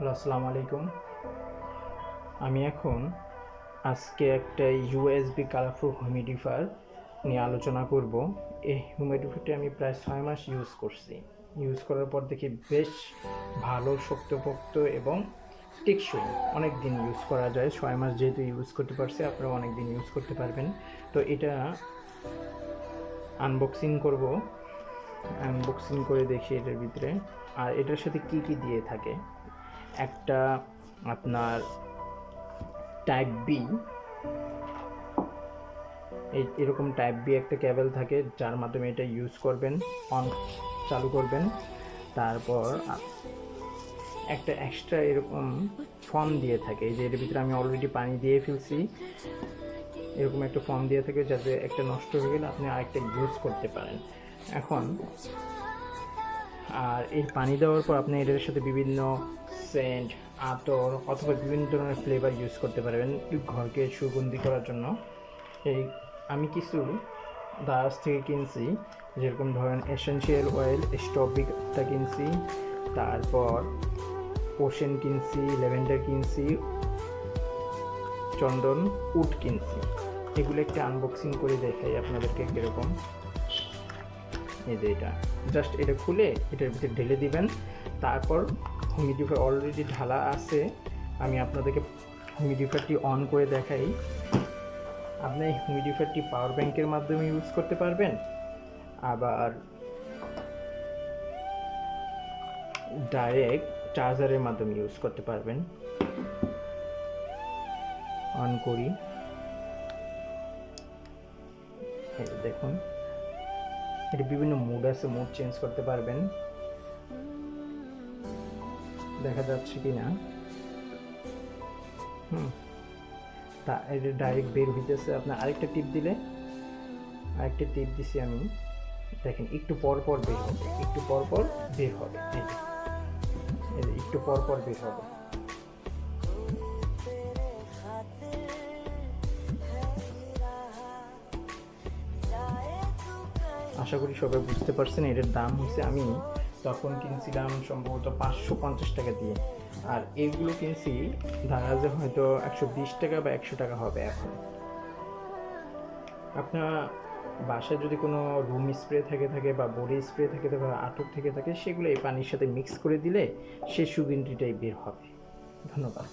Hello, আসসালামু আলাইকুম। আমি এখন আজকে একটা ইউএসবি কালারফুল হিউমিডিফায়ার নিয়ে আলোচনা করব। এই হিউমিডিফায়ারটি আমি প্রায় ছয় মাস ইউজ করছি। ইউজ করার পর দেখি বেশ ভালো, শক্তপোক্ত এবং টেকসই। অনেক দিন ইউজ করা যায়। ছয় মাস যেহেতু ইউজ করতে পারছি আপনারা অনেক দিন ইউজ করতে পারবেন। তো এটা আনবক্সিং করব। আনবক্সিং করে দেখি এটার ভিতরে। আর এটার সাথে কি কি দিয়ে থাকে? একটা আপনার টাইপ বি এই এরকম টাইপ বি একটা কেবল থাকে, যার মাধ্যমে এটা ইউজ করবেন অন চালু করবেন। তারপর একটা এক্সট্রা এরকম ফর্ম দিয়ে থাকে। এই যে এর ভিতরে আমি অলরেডি পানি দিয়ে ফেলছি। এরকম একটা ফর্ম দিয়ে থাকে যাতে একটা নষ্ট হয়ে গেলে আপনি আরেকটা ইউজ করতে পারেন। এখন আর এই পানি দেওয়ার পর আপনি এটার সাথে বিভিন্ন সেন্ট আতর অথবা বিভিন্ন ধরনের ফ্লেভার ইউজ করতে পারবেন ঘরকে সুগন্ধি করার জন্য। এই আমি কিছু দারাজ থেকে কিনছি, যেরকম ধরেন এসেনশিয়াল অয়েল স্ট্রবেরিটা কিনছি, তারপর ওশেন কিনছি ল্যাভেন্ডার কিনছি, চন্দন উড কিনছি। এগুলো একটা আনবক্সিং করে দেখাই আপনাদেরকে কীরকম। এই যে এটা। জাস্ট এটা খুলে এটার ভিতরে ঢেলে দিবেন। তারপর হুমিডিফায়ার অলরেডি ঢালা আছে। আমি আপনাদেরকে হুমিডিফায়ারটি অন করে দেখাই। আপনি হুমিডিফায়ারটি পাওয়ার ব্যাংকের মাধ্যমে ইউজ করতে পারবেন। আবার ডাইরেক্ট চার্জারের মাধ্যমে ইউজ করতে পারবেন। অন করি। দেখুন। এটা বিভিন্ন মুড আছে মুড চেঞ্জ করতে পারবেন। দেখা যাচ্ছে কি না হুম। তা এটা ডাইরেক্ট বের হইতেছে, আপনার আরেকটা টিপ দিলে? আরেকটা টিপ দিছি আমি। দেখেন, একটু পর পর বের হবে একটু পর পর বের হবে। একটু পর পর বের হবে। আশা করি সবাই বুঝতে পারছেন, এটার দাম হচ্ছে আমি তখন কিনছিলাম সম্ভবত পাঁচশো পঞ্চাশ টাকা দিয়ে। আর এইগুলো কিনছি ধারাজে হয়তো একশো বিশ টাকা বা একশো টাকা হবে এখন। আপনার বাসায় যদি কোনো রুম স্প্রে থেকে থাকে বা বডি স্প্রে থেকে থাকে বা আটক থেকে থাকে, সেগুলো এই পানির সাথে মিক্স করে দিলে সে সুগন্ধিটাই বের হবে। ধন্যবাদ।